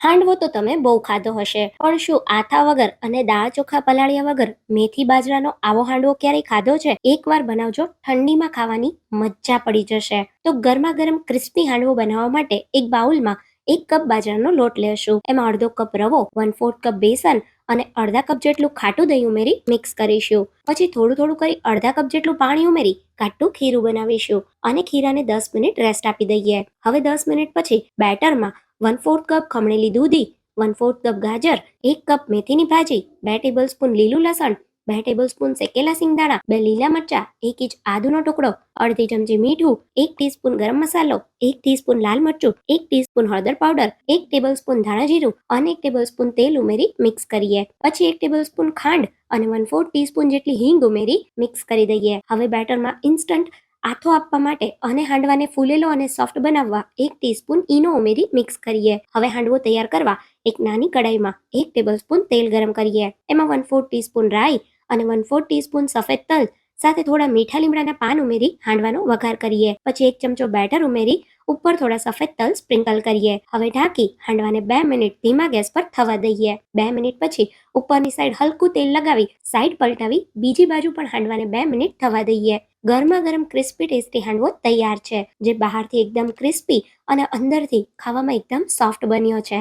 હાંડવો તો તમે બહુ ખાધો હશે. પણ શું આથા વગર અને દાળ ચોખા પલાળ્યા વગર મેથી બાજરાનો આવો હાંડવો ક્યારેય ખાધો છે? એકવાર બનાવજો, ઠંડીમાં ખાવાની મજા પડી જશે. તો ગરમા ગરમ ક્રિસ્પી હાંડવો બનાવવા માટે એક બાઉલમાં એક કપ બાજરાનો લોટ લેશું. એમાં અડધો કપ રવો વન ફોર્થ કપ બેસન અને અડધા કપ જેટલું ખાટું દહીં ઉમેરી મિક્સ કરીશું. પછી થોડું થોડું કરી અડધા કપ જેટલું પાણી ઉમેરી ખાટું ખીરું બનાવીશું અને ખીરાને દસ મિનિટ રેસ્ટ આપી દઈએ. હવે દસ મિનિટ પછી બેટરમાં વન ફોર્થ કપ ખમણેલી દૂધી વન ફોર્થ કપ ગાજર, એક કપ મેથીની ભાજી, બે ટેબલ સ્પૂન લીલું લસણ બે ટેબલ સ્પૂન શેકેલા સિંગદાણા, બે લીલા મરચા, એક ઇંચ આદુનો ટુકડો, અડધી ચમચી મીઠું, એક ટીસ્પૂન ગરમ મસાલો, એક ટીસ્પૂન લાલ મરચું, એક ટીસ્પૂન હળદર પાવડર એક ટેબલ સ્પૂન ધાણા જીરું અને એક ટેબલ સ્પૂન તેલ ઉમેરી મિક્સ કરીએ. પછી એક ટેબલ સ્પૂન ખાંડ અને વન ફોર્થ ટીસ્પૂન જેટલી હિંગ ઉમેરી મિક્સ કરી દઈએ. હવે બેટરમાં ઇન્સ્ટન્ટ આથો આપવા માટે અને હાંડવાને ફૂલેલો અને સોફ્ટ બનાવવા એક ટીસ્પૂન ઈનો ઉમેરી મિક્સ કરીએ. હવે હાંડવો તૈયાર કરવા એક નાની કડાઈમાં એક ટેબલ સ્પૂન તેલ ગરમ કરીએ. એમાં વન ફોર્થ ટીસ્પૂન રાઈ અને વન ફોર ટીસ્પૂન સફેદ તલ, સાથે થોડા મીઠા લીમડાના પાન ઉમેરી હાંડવાનો વઘાર કરીએ. પછી એક ચમચો બેટર ઉમેરી ઉપર થોડા સફેદ તલ સ્પ્રિંકલ કરીએ. હવે ઢાંકી હાંડવાને બે મિનિટ ધીમા ગેસ પર થવા દઈએ. બે મિનિટ પછી ઉપરની સાઈડ હલકું તેલ લગાવી સાઈડ પલટાવી બીજી બાજુ પણ હાંડવાને બે મિનિટ થવા દઈએ. ગરમા ગરમ ક્રિસ્પી ટેસ્ટી હાંડવો તૈયાર છે, જે બહારથી એકદમ ક્રિસ્પી અને અંદરથી ખાવામાં એકદમ સોફ્ટ બન્યો છે.